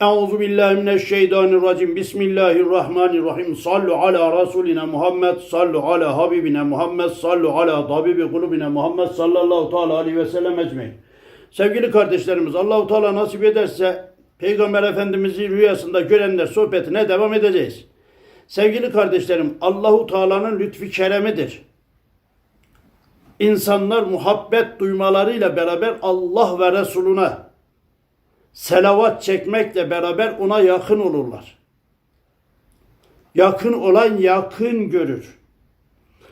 Euzu billahi mineşşeytanirracim. Bismillahirrahmanirrahim. Sallu ala Resulina Muhammed, sallu ala Habibine Muhammed, sallu ala tabibi kulubine Muhammed sallallahu teala aleyhi ve sellem ecmein. Sevgili kardeşlerimiz, Allahu Teala nasip ederse Peygamber Efendimiz'i rüyasında görenler sohbetine devam edeceğiz. Sevgili kardeşlerim, Allahu Teala'nın lütfi keremidir. İnsanlar muhabbet duymalarıyla beraber Allah ve Resuluna selavat çekmekle beraber ona yakın olurlar. Yakın olan yakın görür.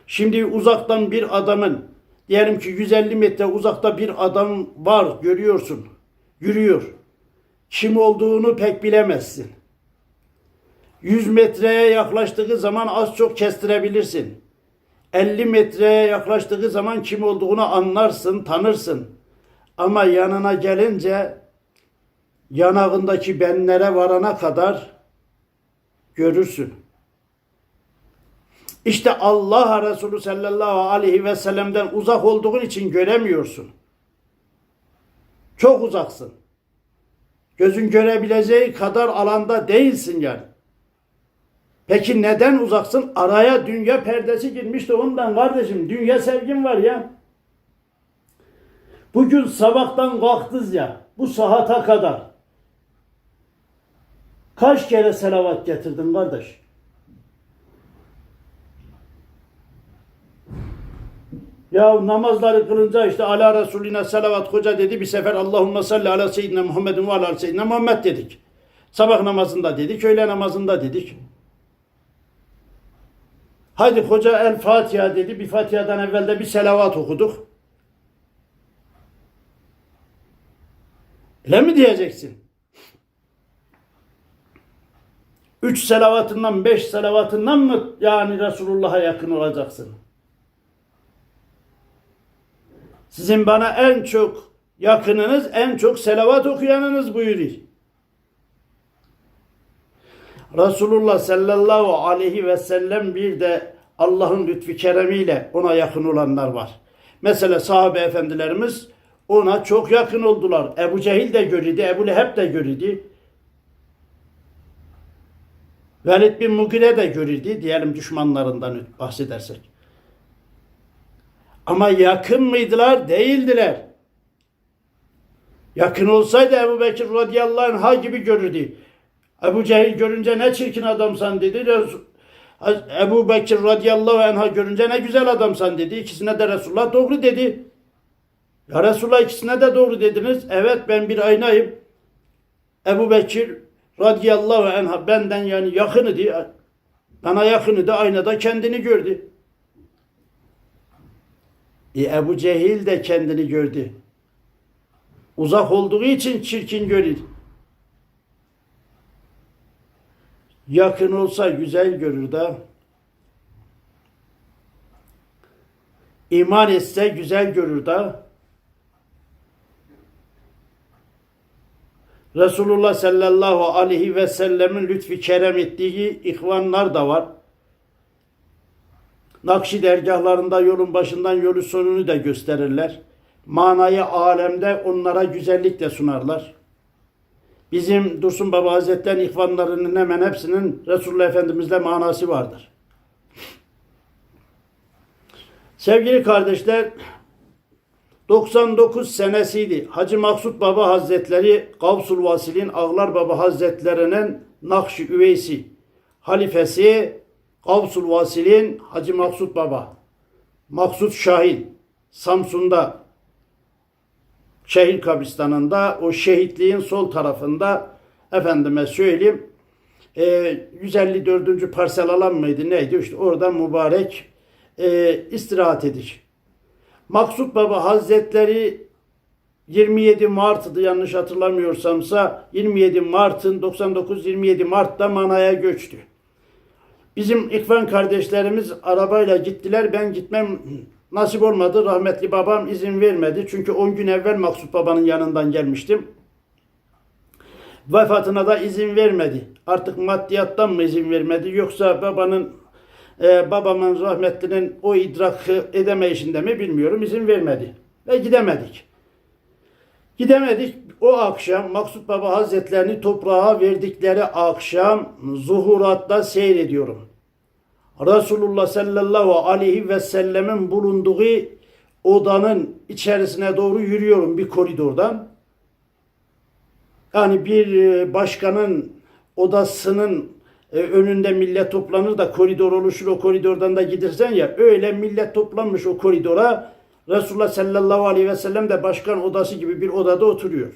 Şimdi uzaktan bir adamın diyelim ki 150 metre uzakta bir adam var görüyorsun. Yürüyor. Kim olduğunu pek bilemezsin. 100 metreye yaklaştığı zaman az çok kestirebilirsin. 50 metreye yaklaştığı zaman kim olduğunu anlarsın, tanırsın. Ama yanına gelince yanağındaki benlere varana kadar görürsün. İşte Allah Resulü sallallahu aleyhi ve sellem'den uzak olduğun için göremiyorsun. Çok uzaksın. Gözün görebileceği kadar alanda değilsin yani. Peki neden uzaksın? Araya dünya perdesi girmişti ondan kardeşim. Dünya sevgin var ya. Bugün sabahtan kalktız ya. Bu sahata kadar. Kaç kere selavat getirdin kardeş? Ya namazları kılınca işte ala Resulüne selavat hoca dedi bir sefer Allahümme salli ala seyyidine Muhammedin ve ala seyyidine Muhammed dedik. Sabah namazında dedik, öğle namazında dedik. Haydi hoca el Fatiha dedi. Bir Fatiha'dan evvel de bir selavat okuduk. Öyle mi diyeceksin? Üç selavatından, beş selavatından mı yani Resulullah'a yakın olacaksın? Sizin bana en çok yakınınız, en çok selavat okuyanınız buyuruyor. Resulullah sallallahu aleyhi ve sellem bir de Allah'ın lütfu keremiyle ona yakın olanlar var. Mesela sahabe efendilerimiz ona çok yakın oldular. Ebu Cehil de görüldü, Ebu Leheb de görüldü. Velid bin Mugire de görüldü, diyelim düşmanlarından bahsedersek. Ama yakın mıydılar? Değildiler. Yakın olsaydı Ebu Bekir radıyallahu anh gibi görürdü. Ebu Cehil görünce ne çirkin adamsan dedi. Ebu Bekir radıyallahu anh'a görünce ne güzel adamsan dedi. İkisine de Resulullah doğru dedi. Ya Resulullah ikisine de doğru dediniz. Evet ben bir aynayım. Ebu Bekir radıyallahu anh'a benden yani yakını diye bana yakını da aynada kendini gördü. E Ebu Cehil de kendini gördü. Uzak olduğu için çirkin görür. Yakın olsa güzel görür da. İman etse güzel görür da. Resulullah sallallahu aleyhi ve sellemin lütfi kerem ettiği ihvanlar da var. Nakşi dergahlarında yolun başından yolun sonunu da gösterirler. Manayı alemde onlara güzellik de sunarlar. Bizim Dursun Baba Hazretleri'nin ihvanlarının hemen hepsinin Resulullah Efendimiz'le manası vardır. Sevgili kardeşler, 99 senesiydi. Hacı Maksut Baba Hazretleri, Gavsul Vasil'in Ağlar Baba Hazretlerinin Nakşi Üveysi, halifesi Gavsul Vasil'in Hacı Maksut Baba, Maksut Şahin, Samsun'da şehir kabristanında o şehitliğin sol tarafında efendime söyleyeyim e, 154. parsel alan mıydı neydi işte orada mübarek e, istirahat ediş. Maksut Baba Hazretleri 27 Mart'dı yanlış hatırlamıyorsamsa 27 Mart'ın 99-27 Mart'ta Mana'ya göçtü. Bizim İkvan kardeşlerimiz arabayla gittiler. Ben gitmem nasip olmadı. Rahmetli babam izin vermedi. Çünkü 10 gün evvel Maksut babanın yanından gelmiştim. Vefatına da izin vermedi. Artık maddiyattan mı izin vermedi yoksa babanın e, babamın rahmetlinin o idrakı edemeyişinde mi bilmiyorum izin vermedi. Ve gidemedik. Gidemedik. O akşam Maksut Baba Hazretlerini toprağa verdikleri akşam zuhuratta seyrediyorum. Resulullah sallallahu aleyhi ve sellemin bulunduğu odanın içerisine doğru yürüyorum bir koridordan. Yani bir e, başkanın odasının e, önünde millet toplanır da koridor oluşur o koridordan da gidersen ya öyle millet toplanmış o koridora Resulullah sallallahu aleyhi ve sellem de başkan odası gibi bir odada oturuyor.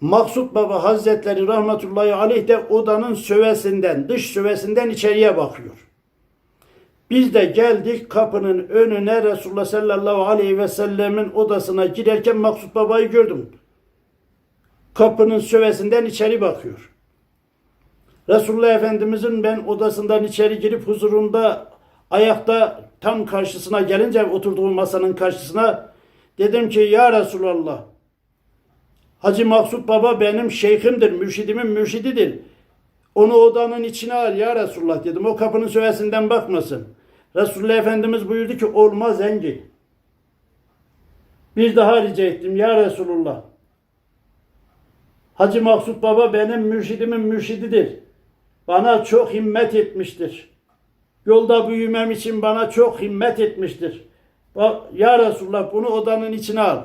Maksut Baba Hazretleri rahmetullahi aleyh de odanın sövesinden, dış sövesinden içeriye bakıyor. Biz de geldik kapının önüne Resulullah sallallahu aleyhi ve sellemin odasına girerken Maksut Baba'yı gördüm. Kapının sövesinden içeri bakıyor. Resulullah Efendimizin ben odasından içeri girip huzurunda ayakta tam karşısına gelince oturduğum masanın karşısına dedim ki ya Resulallah Hacı Maksut Baba benim şeyhimdir, mürşidimin mürşididir. Onu odanın içine al ya Resulullah dedim. O kapının sövesinden bakmasın. Resulullah Efendimiz buyurdu ki olmaz Engin. Bir daha rica ettim ya Resulullah. Hacı Maksut Baba benim mürşidimin mürşididir. Bana çok himmet etmiştir. Yolda büyümem için bana çok himmet etmiştir. Bak, Ya Resulullah bunu odanın içine al.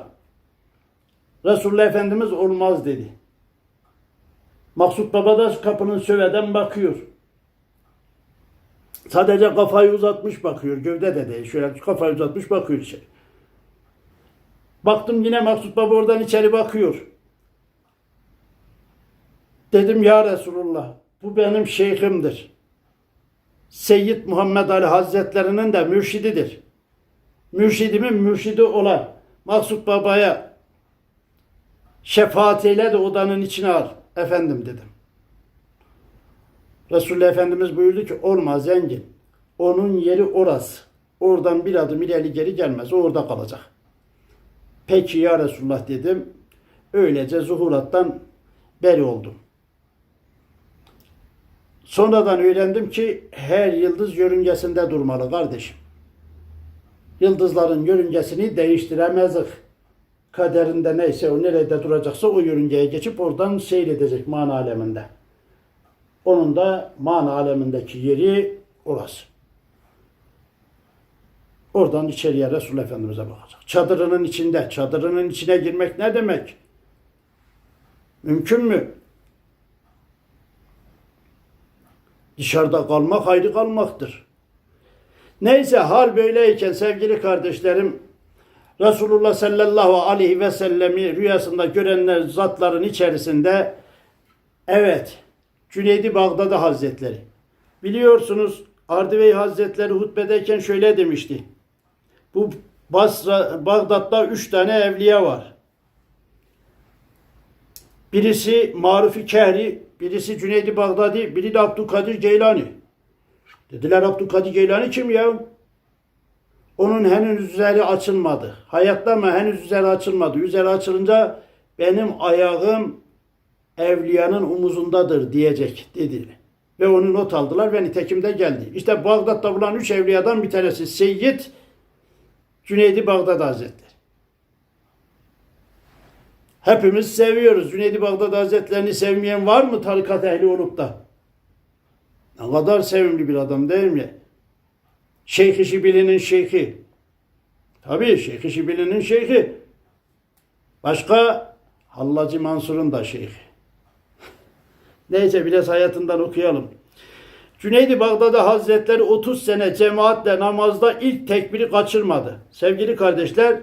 Resulullah Efendimiz olmaz dedi. Maksut Baba da kapının söveden bakıyor. Sadece kafayı uzatmış bakıyor. Gövde de değil. Şöyle kafayı uzatmış bakıyor içeri. Baktım yine Maksut Baba oradan içeri bakıyor. Dedim ya Resulullah bu benim şeyhimdir. Seyyid Muhammed Ali Hazretlerinin de mürşididir. Mürşidimin mürşidi olan Maksut Baba'ya şefaat eyle de odanın içine al. Efendim dedim. Resulullah Efendimiz buyurdu ki olmaz zengin. Onun yeri orası. Oradan bir adım ileri geri gelmez. O orada kalacak. Peki ya Resulullah dedim. Öylece zuhurattan beri oldum. Sonradan öğrendim ki her yıldız yörüngesinde durmalı kardeşim. Yıldızların yörüngesini değiştiremezdik. Kaderinde neyse o nerede duracaksa o yörüngeye geçip oradan seyredecek mana aleminde. Onun da mana alemindeki yeri orası. Oradan içeriye Resulullah Efendimiz'e bakacak. Çadırının içinde. Çadırının içine girmek ne demek? Mümkün mü? Dışarıda kalmak ayrı kalmaktır. Neyse hal böyleyken sevgili kardeşlerim Resulullah sallallahu aleyhi ve sellemi rüyasında görenler zatların içerisinde evet Cüneydi Bağdadi Hazretleri. Biliyorsunuz Ardivey Hazretleri hutbedeyken şöyle demişti. Bu Basra, Bağdat'ta üç tane evliya var. Birisi Marufi Kehri, birisi Cüneydi Bağdadi, biri de Abdülkadir Geylani. Dediler Abdülkadir Geylani kim ya? Onun henüz üzeri açılmadı. Hayatta mı henüz üzeri açılmadı. Üzeri açılınca benim ayağım evliyanın omuzundadır diyecek dedi. Ve onu not aldılar ve nitekim geldi. İşte Bağdat'ta bulan üç evliyadan bir tanesi Seyyid Cüneydi Bağdat Hazretleri. Hepimiz seviyoruz. Cüneydi Bağdat Hazretlerini sevmeyen var mı tarikat ehli olup da? Ne kadar sevimli bir adam değil mi? Şeyh-i Şibili'nin şeyhi. Tabii Şeyh-i Şibili'nin şeyhi. Başka Hallacı Mansur'un da şeyhi. Neyse biraz hayatından okuyalım. Cüneydi Bağdadi Hazretleri 30 sene cemaatle namazda ilk tekbiri kaçırmadı. Sevgili kardeşler,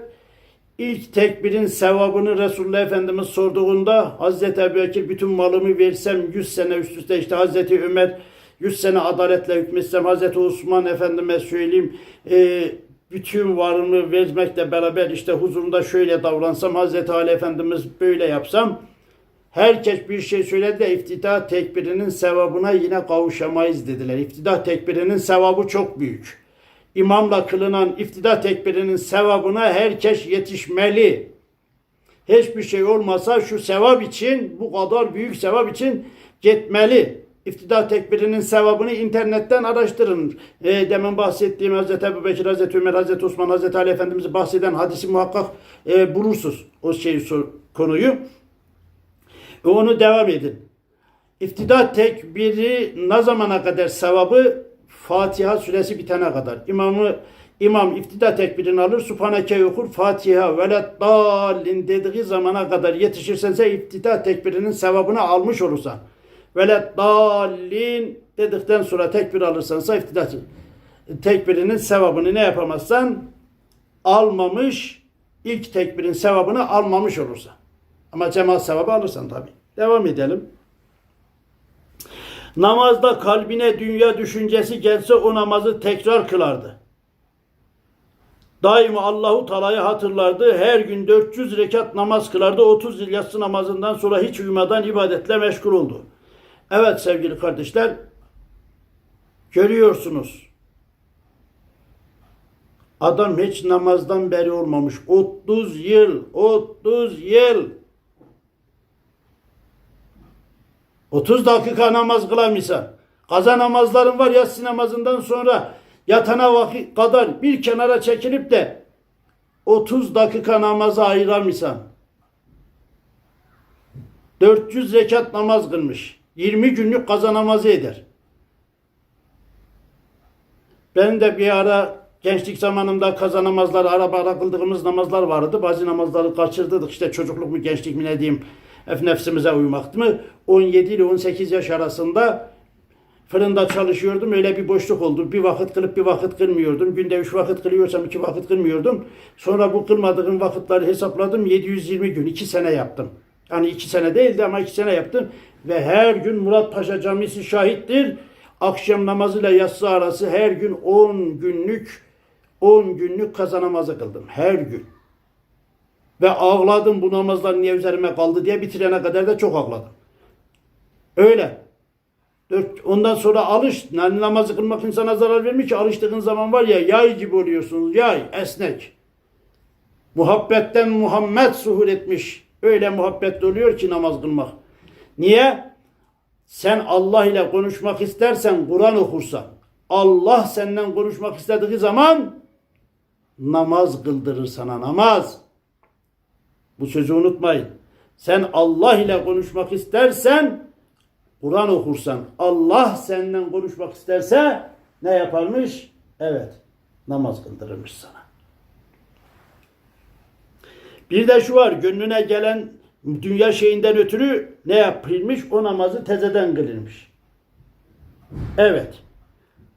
ilk tekbirin sevabını Resulullah Efendimiz sorduğunda Hazreti Ebubekir bütün malımı versem 100 sene üst üste işte Hazreti Ömer 100 sene adaletle hükmetsem Hazreti Osman Efendime söyleyeyim e, bütün varımı vermekle beraber işte huzurunda şöyle davransam Hazreti Ali Efendimiz böyle yapsam Herkes bir şey söyledi de iftida tekbirinin sevabına yine kavuşamayız dediler. İftida tekbirinin sevabı çok büyük. İmamla kılınan iftida tekbirinin sevabına herkes yetişmeli. Hiçbir şey olmasa şu sevap için, bu kadar büyük sevap için gitmeli. İftida tekbirinin sevabını internetten araştırın. E, demin bahsettiğim Hazreti Ebu Bekir, Hazreti Ömer, Hazreti Osman, Hazreti Ali Efendimiz'i bahseden hadisi muhakkak e, bulursunuz o şeyi konuyu. E, onu devam edin. İftida tekbiri ne zamana kadar sevabı? Fatiha suresi bitene kadar. İmamı İmam iftida tekbirini alır, Subhaneke okur, Fatiha velet dallin dediği zamana kadar yetişirsen sen iftida tekbirinin sevabını almış olursan. Velet dallin dedikten sonra tekbir alırsan iftida tekbirinin sevabını ne yapamazsan almamış, ilk tekbirin sevabını almamış olursa. Ama cemaat sevabı alırsan tabi. Devam edelim. Namazda kalbine dünya düşüncesi gelse o namazı tekrar kılardı. Daima Allahu Teala'yı hatırlardı. Her gün 400 rekat namaz kılardı. 30 yıl yatsı namazından sonra hiç uyumadan ibadetle meşgul oldu. Evet sevgili kardeşler, görüyorsunuz. Adam hiç namazdan beri olmamış. 30 yıl, 30 yıl. 30 dakika namaz kılamıyorsan, kaza namazların var yatsı namazından sonra yatana vakit kadar bir kenara çekilip de 30 dakika namaza ayıramıyorsan, 400 rekat namaz kılmış, 20 günlük kaza namazı eder. Ben de bir ara gençlik zamanımda kaza namazları, araba ara kıldığımız namazlar vardı. Bazı namazları kaçırdık. İşte çocukluk mu, gençlik mi ne diyeyim, nefsimize uymaktı mı? 17 ile 18 yaş arasında fırında çalışıyordum. Öyle bir boşluk oldu. Bir vakit kılıp bir vakit kılmıyordum. Günde üç vakit kılıyorsam iki vakit kılmıyordum. Sonra bu kılmadığım vakitleri hesapladım. 720 gün, iki sene yaptım. Yani iki sene değildi ama iki sene yaptım. Ve her gün Murat Paşa Camisi şahittir. Akşam namazıyla yatsı arası her gün 10 günlük 10 günlük kaza namazı kıldım. Her gün. Ve ağladım bu namazlar niye üzerime kaldı diye bitirene kadar da çok ağladım. Öyle. Ondan sonra alış. Yani namazı kılmak insana zarar vermiyor ki. Alıştığın zaman var ya yay gibi oluyorsunuz. Yay, esnek. Muhabbetten Muhammed suhur etmiş. Öyle muhabbetli oluyor ki namaz kılmak. Niye? Sen Allah ile konuşmak istersen Kur'an okursan. Allah senden konuşmak istediği zaman namaz kıldırır sana namaz. Bu sözü unutmayın. Sen Allah ile konuşmak istersen Kur'an okursan Allah senden konuşmak isterse ne yaparmış? Evet. Namaz kıldırırmış sana. Bir de şu var. Gönlüne gelen dünya şeyinden ötürü ne yapılmış? O namazı tezeden kılınmış. Evet.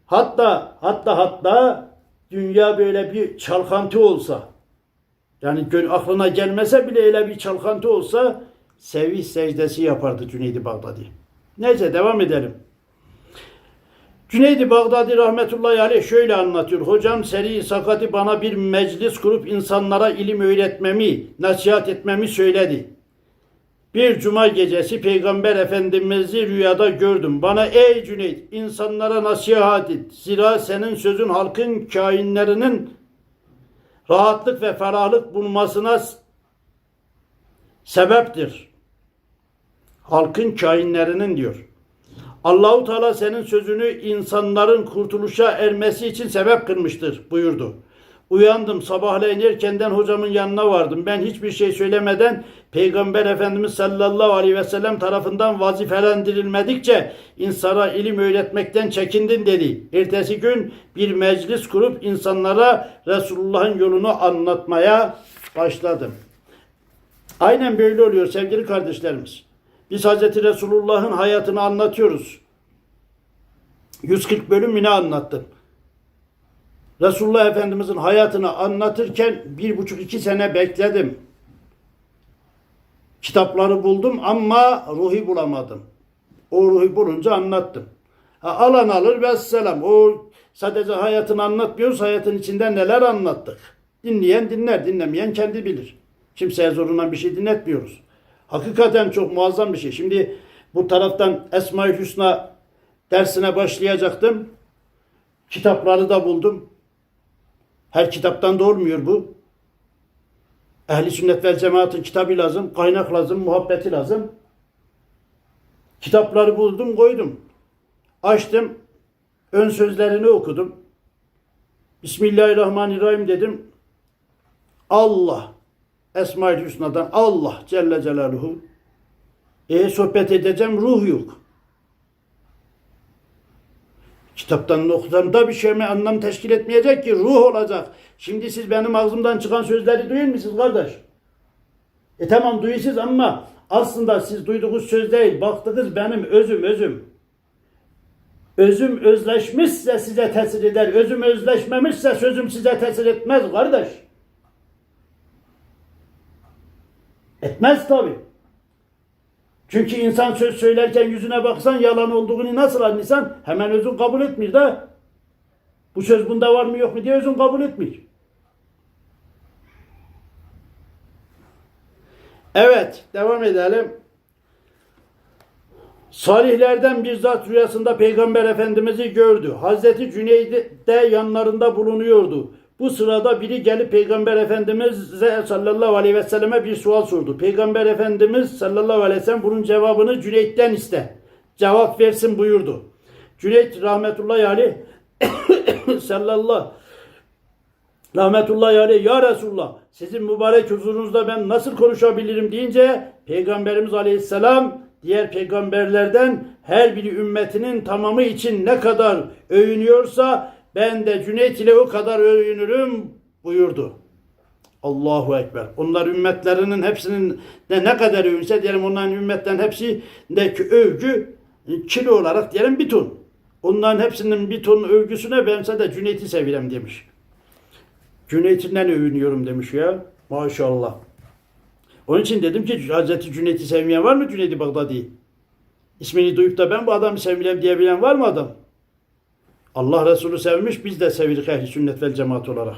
Hatta hatta hatta dünya böyle bir çalkantı olsa yani aklına gelmese bile öyle bir çalkantı olsa sevinç secdesi yapardı Cüneydi Bağdadi. Neyse devam edelim. Cüneydi Bağdadi rahmetullahi aleyh şöyle anlatıyor. Hocam Seri Sakati bana bir meclis kurup insanlara ilim öğretmemi, nasihat etmemi söyledi. Bir cuma gecesi Peygamber Efendimiz'i rüyada gördüm. Bana ey Cüneyt insanlara nasihat et. Zira senin sözün halkın kainlerinin rahatlık ve ferahlık bulmasına sebeptir. Halkın kainlerinin diyor. Allahu Teala senin sözünü insanların kurtuluşa ermesi için sebep kılmıştır buyurdu. Uyandım sabahleyin erkenden hocamın yanına vardım. Ben hiçbir şey söylemeden Peygamber Efendimiz sallallahu aleyhi ve sellem tarafından vazifelendirilmedikçe insana ilim öğretmekten çekindin dedi. Ertesi gün bir meclis kurup insanlara Resulullah'ın yolunu anlatmaya başladım. Aynen böyle oluyor sevgili kardeşlerimiz. Biz Hazreti Resulullah'ın hayatını anlatıyoruz. 140 bölüm yine anlattım. Resulullah Efendimizin hayatını anlatırken bir buçuk iki sene bekledim. Kitapları buldum ama ruhi bulamadım. O ruhi bulunca anlattım. Ha, alan alır ve selam. O sadece hayatını anlatmıyoruz. Hayatın içinde neler anlattık. Dinleyen dinler, dinlemeyen kendi bilir. Kimseye zorundan bir şey dinletmiyoruz. Hakikaten çok muazzam bir şey. Şimdi bu taraftan Esma-ül Hüsna dersine başlayacaktım. Kitapları da buldum. Her kitaptan da olmuyor bu. Ehli sünnet vel cemaatin kitabı lazım, kaynak lazım, muhabbeti lazım. Kitapları buldum, koydum. Açtım. Ön sözlerini okudum. Bismillahirrahmanirrahim dedim. Allah. Esma-ül Hüsna'dan Allah Celle Celaluhu. E sohbet edeceğim ruh yok. Kitaptan okusan da bir şey mi anlam teşkil etmeyecek ki ruh olacak. Şimdi siz benim ağzımdan çıkan sözleri duyuyor musunuz kardeş? E tamam duyuyorsunuz ama aslında siz duyduğunuz söz değil. Baktınız benim özüm özüm. Özüm özleşmişse size tesir eder. Özüm özleşmemişse sözüm size tesir etmez kardeş. Etmez tabi. Çünkü insan söz söylerken yüzüne baksan yalan olduğunu nasıl anlıyorsan hemen özün kabul etmiyor da. Bu söz bunda var mı yok mu diye özün kabul etmiyor. Evet, devam edelim. Salihlerden bir zat rüyasında Peygamber Efendimiz'i gördü. Hazreti Cüneyd de yanlarında bulunuyordu. Bu sırada biri gelip Peygamber Efendimiz'e sallallahu aleyhi ve selleme bir sual sordu. Peygamber Efendimiz sallallahu aleyhi ve sellem bunun cevabını Cüneyd'den iste. Cevap versin buyurdu. Cüneyd rahmetullahi aleyh sallallahu Rahmetullahi aleyh ya Resulullah sizin mübarek huzurunuzda ben nasıl konuşabilirim deyince Peygamberimiz aleyhisselam diğer peygamberlerden her biri ümmetinin tamamı için ne kadar övünüyorsa ben de Cüneyt ile o kadar övünürüm buyurdu. Allahu Ekber. Onlar ümmetlerinin hepsinin de ne kadar övünse diyelim onların ümmetten hepsindeki övgü kilo olarak diyelim bir ton. Onların hepsinin bir ton övgüsüne bense de Cüneyt'i seviyorum demiş. Cüneyt'inden övünüyorum demiş ya. Maşallah. Onun için dedim ki Hazreti Cüneyt'i sevmeyen var mı Cüneyt-i Bağdadi? İsmini duyup da ben bu adamı sevmiyorum diyebilen var mı adam? Allah Resulü sevmiş biz de sevirik ehli sünnet vel cemaat olarak.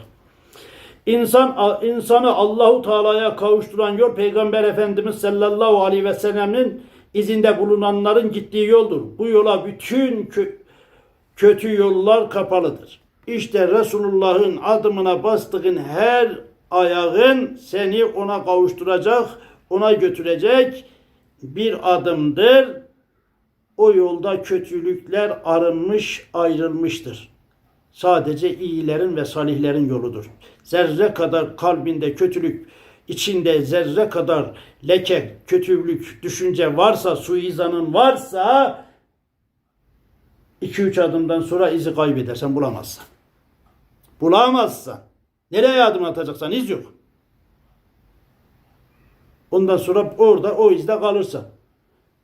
İnsan insanı Allahu Teala'ya kavuşturan yol Peygamber Efendimiz sallallahu aleyhi ve sellem'in izinde bulunanların gittiği yoldur. Bu yola bütün kö- kötü yollar kapalıdır. İşte Resulullah'ın adımına bastığın her ayağın seni ona kavuşturacak, ona götürecek bir adımdır. O yolda kötülükler arınmış, ayrılmıştır. Sadece iyilerin ve salihlerin yoludur. Zerre kadar kalbinde kötülük, içinde zerre kadar leke, kötülük, düşünce varsa, suizanın varsa 2-3 adımdan sonra izi kaybedersen bulamazsın. Bulamazsan. Nereye adım atacaksan iz yok. Ondan sonra orada o izde kalırsan.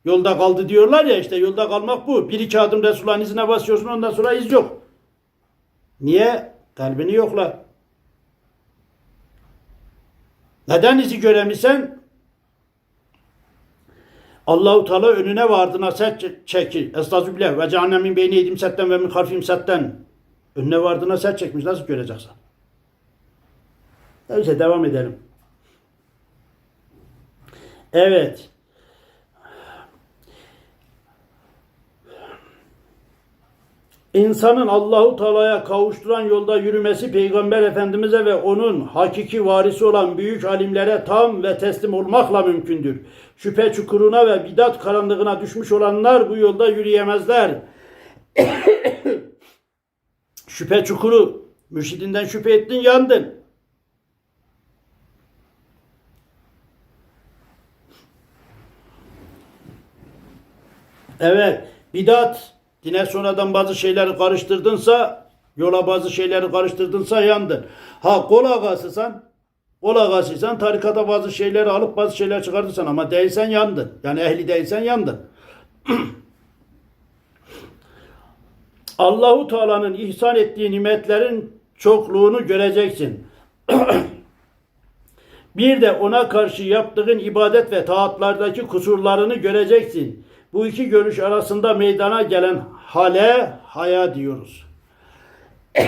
Yolda kaldı diyorlar ya işte yolda kalmak bu. Bir iki adım Resulullah'ın izine basıyorsun ondan sonra iz yok. Niye? Kalbini yokla. Neden izi göremisen? Allahu Teala önüne vardığına set çekir. Estağfirullah ve cehennemin beyni yedim setten ve min harfim setten. Önüne vardığına set çekmiş. Nasıl göreceksin? Neyse devam edelim. Evet. İnsanın Allahu Teala'ya kavuşturan yolda yürümesi Peygamber Efendimiz'e ve onun hakiki varisi olan büyük alimlere tam ve teslim olmakla mümkündür. Şüphe çukuruna ve bidat karanlığına düşmüş olanlar bu yolda yürüyemezler. şüphe çukuru, mürşidinden şüphe ettin yandın. Evet, bidat dine sonradan bazı şeyleri karıştırdınsa, yola bazı şeyleri karıştırdınsa yandın. Ha kol ağasısan, kol ağasıysan tarikata bazı şeyleri alıp bazı şeyler çıkartırsan ama değilsen yandın. Yani ehli değilsen yandın. Allahu Teala'nın ihsan ettiği nimetlerin çokluğunu göreceksin. Bir de ona karşı yaptığın ibadet ve taatlardaki kusurlarını göreceksin. Bu iki görüş arasında meydana gelen hale haya diyoruz.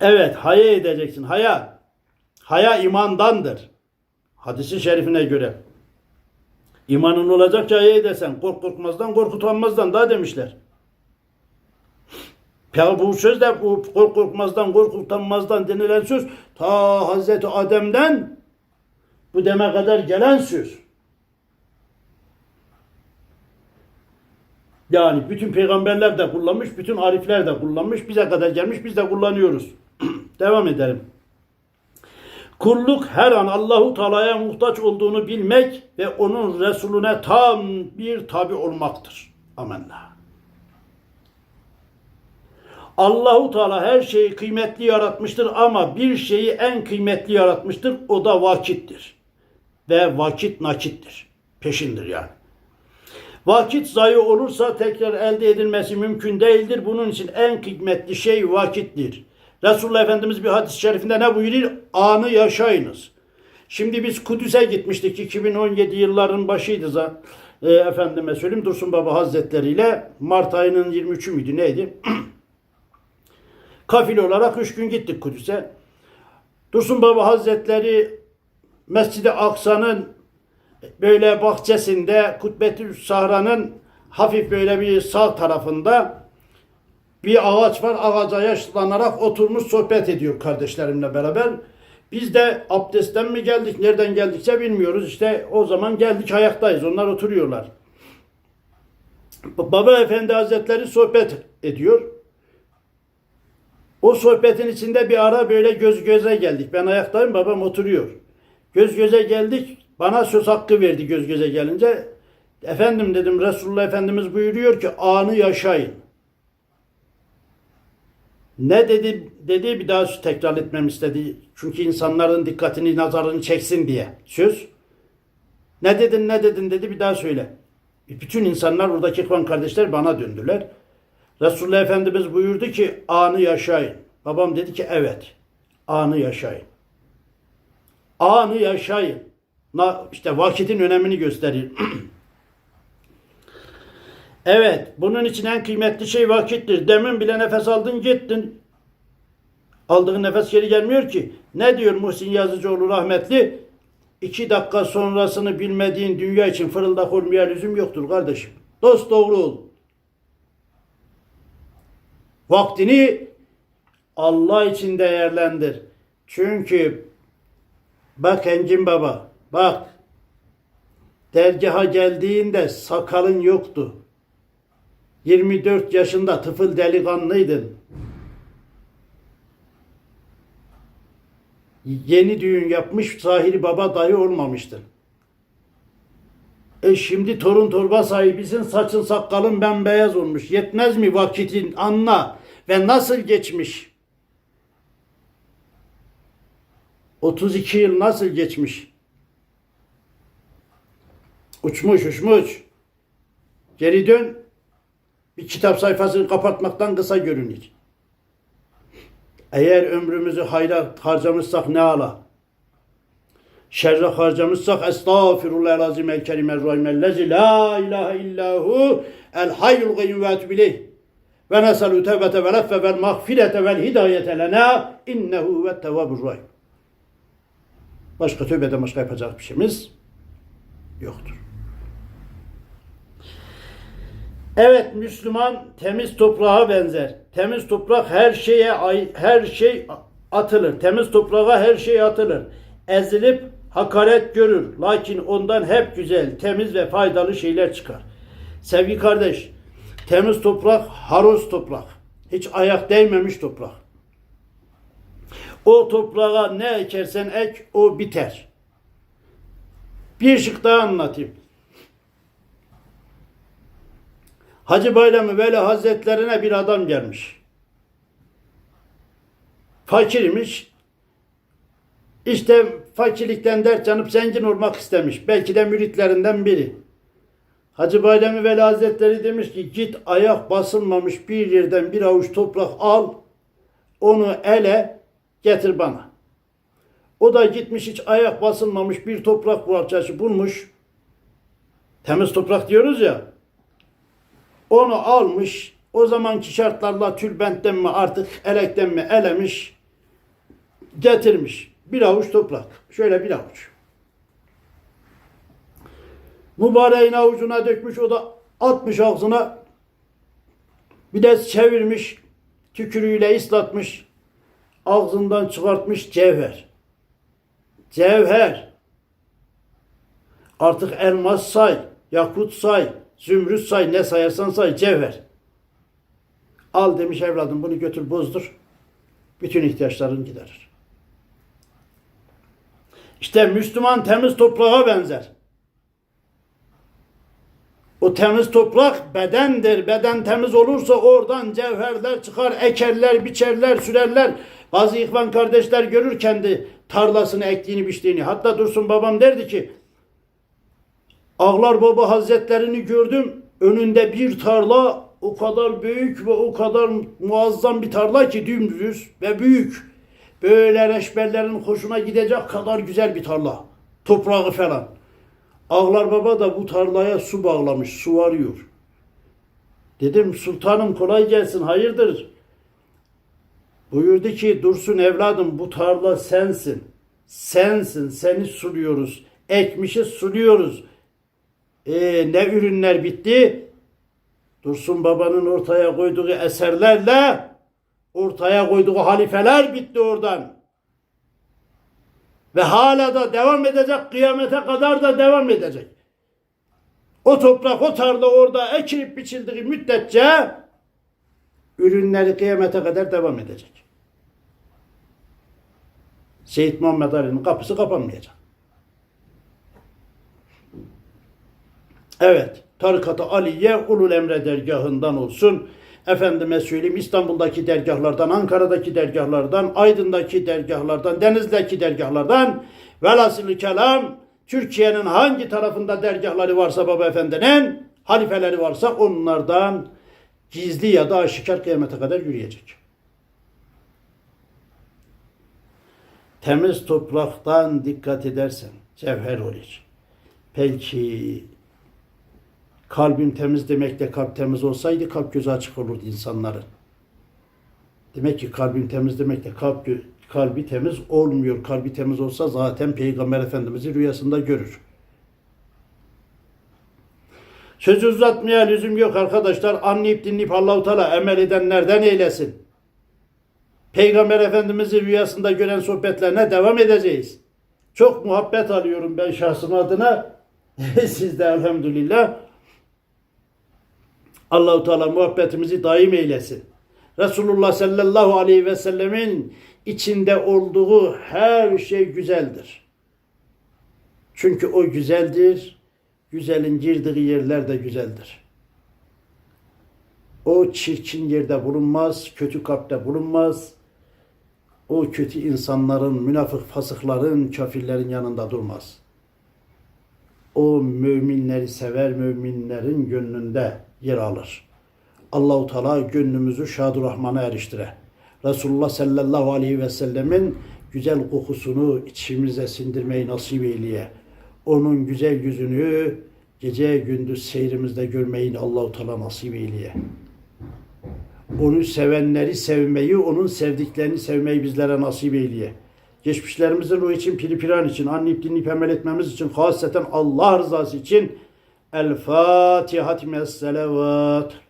evet, haya edeceksin. Haya. Haya imandandır. Hadisi şerifine göre. İmanın olacak ki haya edersen. Kork korkmazdan, kork utanmazdan daha demişler. Ya bu söz de bu kork korkmazdan, kork utanmazdan denilen söz ta Hazreti Adem'den bu deme kadar gelen söz. Yani bütün peygamberler de kullanmış, bütün arifler de kullanmış, bize kadar gelmiş, biz de kullanıyoruz. Devam edelim. Kulluk her an Allahu Teala'ya muhtaç olduğunu bilmek ve onun Resulüne tam bir tabi olmaktır. Amenna. Allahu Teala her şeyi kıymetli yaratmıştır ama bir şeyi en kıymetli yaratmıştır. O da vakittir. Ve vakit nakittir. Peşindir yani. Vakit zayi olursa tekrar elde edilmesi mümkün değildir. Bunun için en kıymetli şey vakittir. Resulullah Efendimiz bir hadis-i şerifinde ne buyuruyor? Anı yaşayınız. Şimdi biz Kudüs'e gitmiştik. 2017 yılların başıydı. E, efendime söyleyeyim Dursun Baba Hazretleri ile Mart ayının 23'ü müydü neydi? Kafile olarak üç gün gittik Kudüs'e. Dursun Baba Hazretleri Mescid-i Aksa'nın böyle bahçesinde Kutbetül Sahra'nın hafif böyle bir sağ tarafında bir ağaç var. Ağaca yaşlanarak oturmuş sohbet ediyor kardeşlerimle beraber. Biz de abdestten mi geldik, nereden geldikse bilmiyoruz. İşte o zaman geldik ayaktayız. Onlar oturuyorlar. Baba Efendi Hazretleri sohbet ediyor. O sohbetin içinde bir ara böyle göz göze geldik. Ben ayaktayım, babam oturuyor. Göz göze geldik. Bana söz hakkı verdi göz göze gelince. Efendim dedim Resulullah Efendimiz buyuruyor ki anı yaşayın. Ne dedi dedi bir daha tekrar etmem istedi. Çünkü insanların dikkatini nazarını çeksin diye. Söz. Ne dedin ne dedin dedi bir daha söyle. Bütün insanlar oradaki ikvan kardeşler bana döndüler. Resulullah Efendimiz buyurdu ki anı yaşayın. Babam dedi ki evet. Anı yaşayın. Anı yaşayın. İşte vakitin önemini gösterir. evet, bunun için en kıymetli şey vakittir. Demin bile nefes aldın gittin. Aldığın nefes geri gelmiyor ki. Ne diyor Muhsin Yazıcıoğlu rahmetli? İki dakika sonrasını bilmediğin dünya için fırıldak olmaya lüzum yoktur kardeşim. Dost doğru ol. Vaktini Allah için değerlendir. Çünkü bak Engin Baba, bak dergaha geldiğinde sakalın yoktu. 24 yaşında tıfıl delikanlıydın. Yeni düğün yapmış Zahiri Baba dayı olmamıştın. E şimdi torun torba sahibisin saçın sakalın bembeyaz olmuş. Yetmez mi vakitin anla ve nasıl geçmiş? 32 yıl nasıl geçmiş? Uçmuş uçmuş. Geri dön. Bir kitap sayfasını kapatmaktan kısa görünür. Eğer ömrümüzü hayra harcamışsak ne ala? Şerre harcamışsak estağfirullah azim el kerim el rahim ellezi la ilahe illahu el hayyul gayyum ve etübileyh ve nesalu tevbete ve leffe vel mağfirete vel hidayete lena innehu ve tevvabur rahim. Başka tövbeden başka yapacak bir şeyimiz yoktur. Evet Müslüman temiz toprağa benzer. Temiz toprak her şeye her şey atılır. Temiz toprağa her şey atılır. Ezilip hakaret görür. Lakin ondan hep güzel, temiz ve faydalı şeyler çıkar. Sevgili kardeş, temiz toprak haruz toprak. Hiç ayak değmemiş toprak. O toprağa ne ekersen ek o biter. Bir şık daha anlatayım. Hacı Bayramı Veli Hazretlerine bir adam gelmiş. Fakirmiş. İşte fakirlikten dert yanıp zengin olmak istemiş. Belki de müritlerinden biri. Hacı Bayramı Veli Hazretleri demiş ki git ayak basılmamış bir yerden bir avuç toprak al. Onu ele getir bana. O da gitmiş hiç ayak basılmamış bir toprak parçası bulmuş. Temiz toprak diyoruz ya. Onu almış. O zamanki şartlarla tülbentten mi artık elekten mi elemiş. Getirmiş. Bir avuç toprak. Şöyle bir avuç. Mübareğin avucuna dökmüş. O da atmış ağzına. Bir de çevirmiş. Tükürüğüyle ıslatmış. Ağzından çıkartmış cevher. Cevher. Artık elmas say, yakut say, zümrüt say, ne sayarsan say, cevher. Al demiş evladım bunu götür bozdur. Bütün ihtiyaçların giderir. İşte Müslüman temiz toprağa benzer. O temiz toprak bedendir. Beden temiz olursa oradan cevherler çıkar, ekerler, biçerler, sürerler. Bazı ihvan kardeşler görür kendi tarlasını ektiğini, biçtiğini. Hatta Dursun babam derdi ki, Ağlar Baba Hazretlerini gördüm. Önünde bir tarla o kadar büyük ve o kadar muazzam bir tarla ki dümdüz ve büyük. Böyle reşberlerin hoşuna gidecek kadar güzel bir tarla. Toprağı falan. Ağlar Baba da bu tarlaya su bağlamış, su arıyor. Dedim sultanım kolay gelsin hayırdır? Buyurdu ki Dursun evladım bu tarla sensin. Sensin seni suluyoruz. Ekmişiz suluyoruz. Ee, ne ürünler bitti? Dursun Baba'nın ortaya koyduğu eserlerle ortaya koyduğu halifeler bitti oradan. Ve hala da devam edecek, kıyamete kadar da devam edecek. O toprak, o tarla orada ekilip biçildiği müddetçe ürünleri kıyamete kadar devam edecek. Seyit Muhammed Ali'nin kapısı kapanmayacak. Evet, tarikat-ı Aliye Ulul Emre dergahından olsun. Efendime söyleyeyim İstanbul'daki dergahlardan, Ankara'daki dergahlardan, Aydın'daki dergahlardan, Deniz'deki dergahlardan velhasıl kelam Türkiye'nin hangi tarafında dergahları varsa Baba Efendi'nin halifeleri varsa onlardan gizli ya da aşikar kıyamete kadar yürüyecek. Temiz topraktan dikkat edersen cevher olur. Peki kalbim temiz demekle kalp temiz olsaydı kalp gözü açık olurdu insanların. Demek ki kalbim temiz demekle kalp kalbi temiz olmuyor. Kalbi temiz olsa zaten Peygamber Efendimiz'i rüyasında görür. Sözü uzatmaya lüzum yok arkadaşlar. Anlayıp dinleyip Allahu Teala emel edenlerden eylesin. Peygamber Efendimiz'i rüyasında gören sohbetlerine devam edeceğiz. Çok muhabbet alıyorum ben şahsım adına. Siz de elhamdülillah. Allahu Teala muhabbetimizi daim eylesin. Resulullah sallallahu aleyhi ve sellemin içinde olduğu her şey güzeldir. Çünkü o güzeldir. Güzelin girdiği yerler de güzeldir. O çirkin yerde bulunmaz, kötü kalpte bulunmaz. O kötü insanların, münafık fasıkların, kafirlerin yanında durmaz. O müminleri sever, müminlerin gönlünde yer alır. Allahu Teala gönlümüzü şad rahmana eriştire. Resulullah sallallahu aleyhi ve sellemin güzel kokusunu içimize sindirmeyi nasip eyleye. Onun güzel yüzünü gece gündüz seyrimizde görmeyi Allahu Teala nasip eyleye. Onu sevenleri sevmeyi, onun sevdiklerini sevmeyi bizlere nasip eyleye. Geçmişlerimizin ruhu için, piri piran için, anlayıp dinleyip amel etmemiz için, hasreten Allah rızası için El Fatiha Selavat.